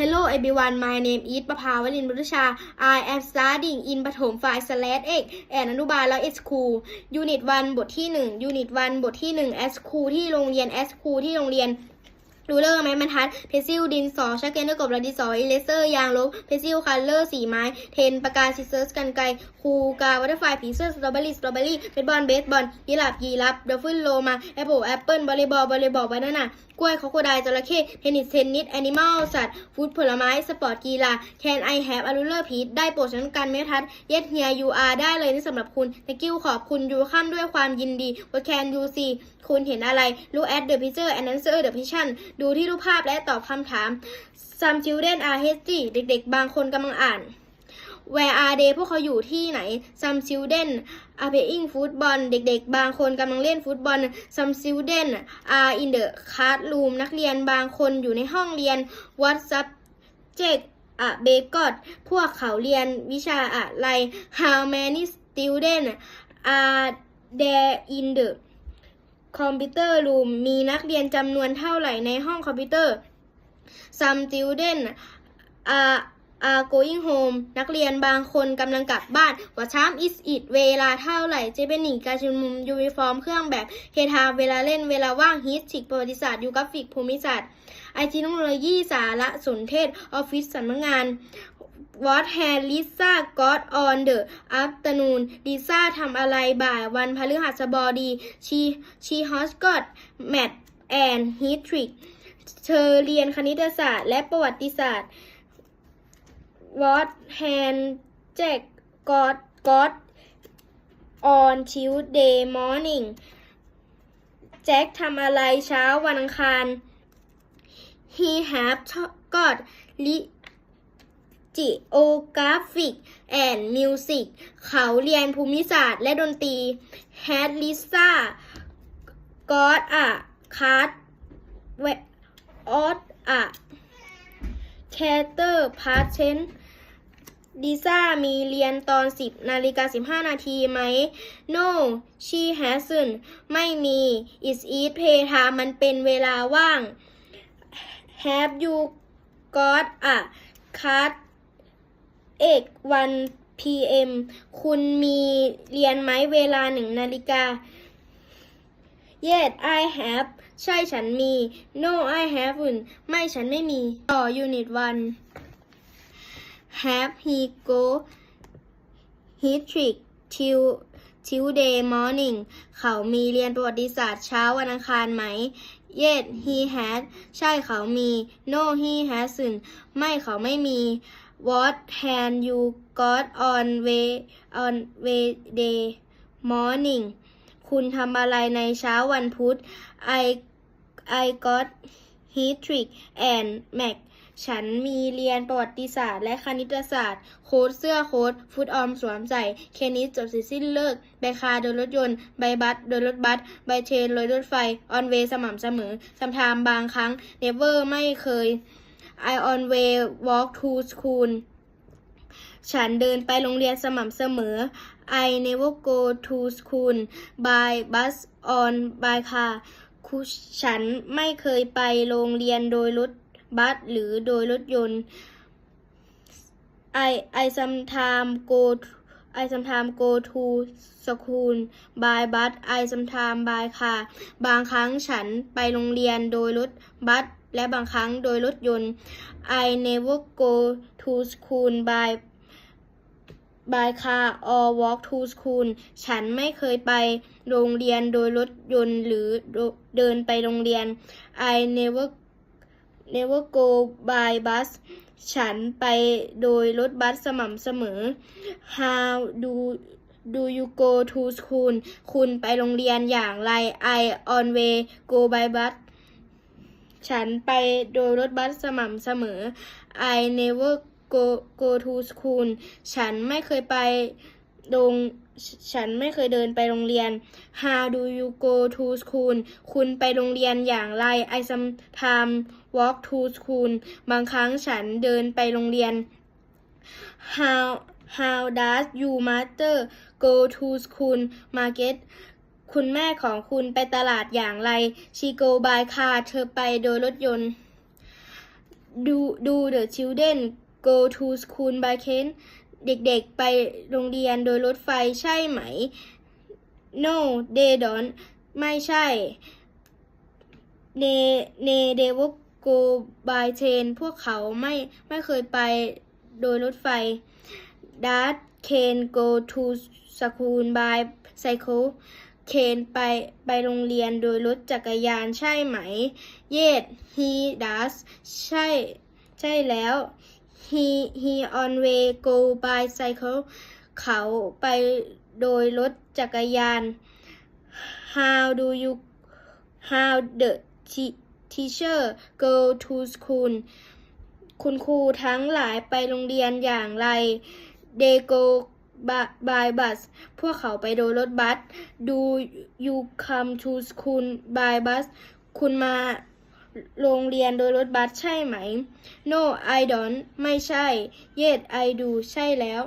Hello everyone, my name is ประภาวลินบุรุชา I am studying in ประถมฝ่าย slash x and อนุบาลแล้ว S school Unit 1 บทที่ 1 Unit 1 บทที่1 S school ที่โรงเรียน S school ที่โรงเรียนรูเลอร์ไม้บรรทัด เพนซิลดินสอชักเกนด้วยกบและดิสออิเลเซอร์ยางลบเพนซิลคัลเลอร์สีไม้ เทนปากกาซิเซอร์สกันไกคูกาวัตเตอร์ไฟผีเสื้อสตรอเบอรี่สตรอเบอรี่เบสบอลเบสบอลยีราฟยีราฟดัฟฟิลโลมาแอปเปิลแอปเปิลบอลเลย์บอลบอลเลย์บอลบานาน่ากล้วยคอโคไดจระเข้เทนนิสเทนนิสแอนิมอลสัตว์ฟู้ดผลไม้สปอร์ตกีฬา Can I have a ruler please ได้โปรดฉันการเมทัศน์ Yes here you are ได้เลยนี่สำหรับคุณ Thank you ขอบคุณ you ข้ามด้วยความยินดี What can you see คุณเห็นอะไร Look at the picture and answer the question ดูที่รูปภาพและตอบคำถาม Some children are hasty เด็กๆ บางคนกำลังอ่าน Where are they พวกเขาอยู่ที่ไหน Some children are playing football เด็กๆ บางคนกำลังเล่นฟุตบอล Some children are in the classroom นักเรียนบางคนอยู่ในห้องเรียน What subject อะเบกอดพวกเขาเรียนวิชาอะไร How many students are there in the computer room มีนักเรียนจำนวนเท่าไหร่ในห้องคอมพิวเตอร์ Some students are are going home นักเรียนบางคนกำลังกลับบ้าน What time is it เวลาเท่าไหร่ เจเป็นหนีการชุมนุมยูนิฟอร์ม เครื่องแบบเฮทาเวลาเล่นเวลาว่างฮิสติกประวัติศาสตร์ยูกราฟิกภูมิศาสตร์ไอทีเทคโนโลยีสารสนเทศ ออฟฟิศสำนักงาน What had Lisa got on the afternoon ลิซ่าทำอะไรบ่ายวันพฤหัสบดี she she has got math and history เธอเรียนคณิตศาสตร์และประวัติศาสตร์ What hand Jack got got on Tuesday morning แจ็คทำอะไรเช้าวันอังคาร He have got li- geographic and music เขาเรียนภูมิศาสตร์และดนตรี Had Lisa got a card of a cater patent ลิซ่ามีเรียนตอน 10นาฬิกา15 นาทีไหม No she hasn't ไม่มี Is it playtime มันเป็นเวลาว่าง Have you got a card 1 p.m. คุณมีเรียนไหมเวลาหนึ่งนาฬิกา Yes I have ใช่ฉันมี No I haven't ไม่ฉันไม่มี ต่อ Unit 1 Have he go history till Tuesday morning เขามีเรียนประวัติศาสตร์เช้าวันอังคารไหม Yes he had ใช่เขามี No he hasn't ไม่เขาไม่มี What can you got on way on way day morning คุณทำอะไรในเช้าวันพุธ I I got history and math ฉันมีเรียนประวัติศาสตร์และคณิตศาสตร์ โค้ดเสื้อโค้ดฟุตออมสวมใส่ เคนิสจบสิ้นเลิก ใบคาโดยรถยนต์ ใบบัสโดยรถบัส ใบเทรนโดยรถไฟ ออนเวย์สม่ำเสมอซัมทามบางครั้ง never ไม่เคย I on way walk to school ฉันเดินไปโรงเรียนสม่ำเสมอ I never go to school by bus on by car คุฉันไม่เคยไปโรงเรียนโดยรถ บัสหรือโดยรถยนต์ I I sometimes go I sometimes go to school by bus I sometimes by car บางครั้งฉันไปโรงเรียนโดยรถบัสและบางครั้งโดยรถยนต์ I never go to school by by car or walk to school ฉันไม่เคยไปโรงเรียนโดยรถยนต์หรือเดินไปโรงเรียน I never never go by bus ฉันไปโดยรถบัสสม่ำเสมอ How do do you go to school คุณไปโรงเรียนอย่างไร I on way go by bus ฉันไปโดยรถบัสสม่ำเสมอ I never go go to school ฉันไม่เคยไป โรงฉันไม่เคยเดินไปโรงเรียน How do you go to school คุณไปโรงเรียนอย่างไร I sometimes walk to school บางครั้งฉันเดินไปโรงเรียน How How does your mother go to school market คุณแม่ของคุณไปตลาดอย่างไร She go by car เธอไปโดยรถยนต์ do do the children go to school by train เด็กๆไปโรงเรียนโดยรถไฟใช่ไหม no they don't ไม่ใช่ they they they will go by train พวกเขาไม่ไม่เคยไปโดยรถไฟ Does Ken go to school by cycle เคนไปไปโรงเรียนโดยรถจักรยานใช่ไหม Yes he does ใช่ ใช่แล้ว he he on way go by cycle เขาไปโดยรถจักรยาน How do you how the teacher go to school คุณครูทั้งหลายไปโรงเรียนอย่างไร They go by bus พวกเขาไปโดยรถบัส Do you come to school by bus คุณมา โรงเรียนโดยรถบัสใช่ไหม No I don't ไม่ใช่ Yes I do ใช่แล้ว